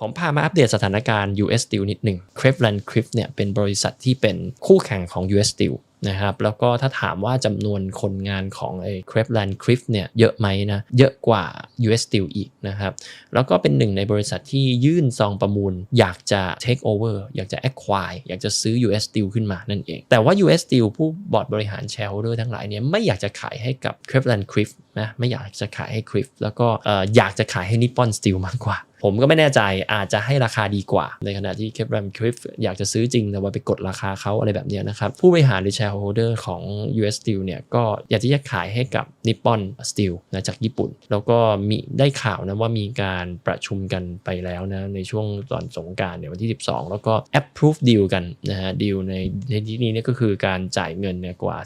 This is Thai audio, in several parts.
ผมพามาอัปเดตสถานการณ์ US Steel นิดหนึ่ง c r e v l a n d Cliff เนี่ยเป็นบริษัทที่เป็นคู่แข่งของ US Steel นะครับแล้วก็ถ้าถามว่าจำนวนคนงานของไอ้ c r e v l a n d Cliff เนี่ยเยอะไหมนะเยอะกว่า US Steel อีกนะครับแล้วก็เป็นหนึ่งในบริษัทที่ยื่นซองประมูล อยากจะ take over อยากจะ acquire อยากจะซื้อ US Steel ขึ้นมานั่นเอง แต่ว่า US Steel ผู้บอร์ดบริหาร shareholder ทั้งหลายเนี่ยไม่อยากจะขายให้กับ c r e v l a n d Cliff นะไม่อยากจะขายให้ Cliff แล้วก็อยากจะขายให้ Nippon Steel มากกว่า ผมก็ไม่แน่ใจอาจจะให้ราคาดีกว่า ในขณะที่ c a p r a m Cliff อยากจะซื้อจริงแต่ว่าไปกดราคาเขาอะไรแบบนี้นะครับผู้บริหารหรือแชร shareholder ของ US Steel เนี่ยก็อยากที่จะขายให้กับ Nippon Steel นะจากญี่ปุ่น แล้วก็มีได้ข่าวนะว่ามีการประชุมกันไปแล้วนะในช่วงตอนสงการเนี่ยวันที่ 12 แล้วก็ approve deal กันนะฮะ deal ในในที่นี้เนี่ยก็คือการจ่ายเงินเนี่ยกว่า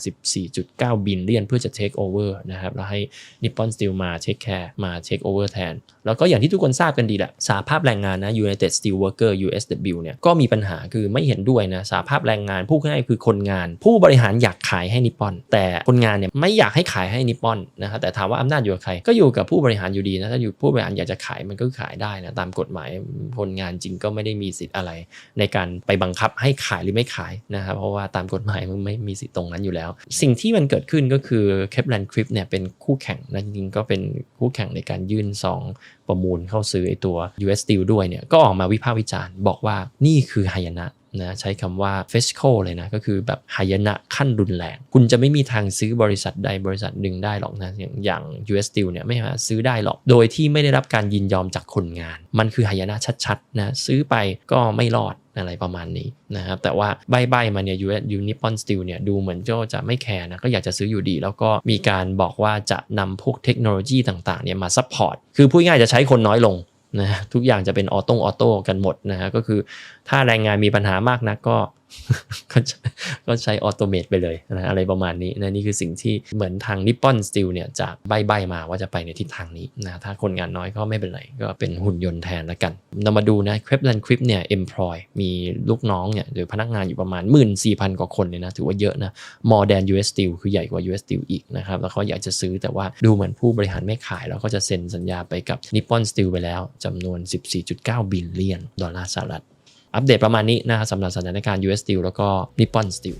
14.9 บิลเลียนเพื่อจะ take over นะครับแล้วให้ Nippon Steel มา take care มา take over แทน แล้วก็อย่างที่ทุกคนทราบกันดีแหละสาภาพแรงงานนะ United Steelworker USW เนี่ยก็มีปัญหาคือไม่เห็นด้วยนะสาภาพแรงงานผู้ง่ายคือคนงานผู้บริหารอยากขายให้นิปปอน แต่คนงานเนี่ยไม่อยากให้ขายให้นิปปอนนะครับแต่ถามว่าอำนาจอยู่กับใคร ก็อยู่กับผู้บริหารอยู่ดีนะถ้าอยู่ผู้บริหารอยากจะขายมันก็ขายได้นะตามกฎหมายคนงานจริงก็ไม่ได้มีสิทธิ์อะไร ในการไปบังคับให้ขายหรือไม่ขายนะครับเพราะว่าตามกฎหมายมันไม่มีสิทธิ์ตรงนั้นอยู่แล้ว สิ่งที่มันเกิดขึ้นก็คือ Kepler Clip เนี่ยเป็นคู่แข่งนะจริงก็เป็นคู่แข่งในการยื่นซองประมูลเข้าซื้อไอตัว US Steel ด้วยเนี่ยก็ออกมาวิพากษ์วิจารณ์บอกว่านี่คือหายนะ นะใช้คำว่า f e s c o เลยนะ ก็คือแบบหายนะขั้นรุนแรง คุณจะไม่มีทางซื้อบริษัทใดบริษัทหนึ่งได้หรอกนะ อย่างอย่าง US Steel เนี่ยไม่หาซื้อได้หรอก โดยที่ไม่ได้รับการยินยอมจากคนงาน มันคือหายนะชัดๆนะซื้อไปก็ไม่รอดอะไรประมาณนี้นะครับแต่ว่าใบๆมาเนี่ย US u n i p p o n Steel เนี่ยดูเหมือนโจจะไม่แคร์นะก็อยากจะซื้ออยู่ดี แล้วก็มีการบอกว่าจะนำพวกเทคโนโลยีต่างๆเนี่ยมาซัพพอร์ตคือพูดง่ายจะใช้คนน้อยลง นะทุกอย่างจะเป็นออโต้ออโต้กันหมดนะฮะก็คือถ้าแรงงานมีปัญหามากนักก็ ก็ก็ใช้ออโตเมตไปเลยนะอะไรประมาณนี้นะนี่คือสิ่งที่เหมือนทางนิปปอนสตีลเนี่ยจะใบๆมาว่าจะไปในทิศทางนี้นะถ้าคนงานน้อยก็ไม่เป็นไร ก็เป็นหุ่นยนต์แทนแล้วกันเรามาดูนะคริปแลนคริปเนี่ย employ มีลูกน้องเนี่ยหรือพนักงานอยู่ประมาณ 14,000 กว่าคนเลยนะถือว่าเยอะนะ more than US Steel คือใหญ่กว่า US Steel อีกนะครับแล้วเขาอยากจะซื้อแต่ว่าดูเหมือนผู้บริหารไม่ขาย แล้วก็จะเซ็นสัญญาไปกับนิปปอนสตีลไปแล้วจำนวน 14.9 บิลเลียนดอลลาร์สหรัฐ อัปเดตประมาณนี้นะครับสำหรับสถานการณ์ US Steel แล้วก็ Nippon Steel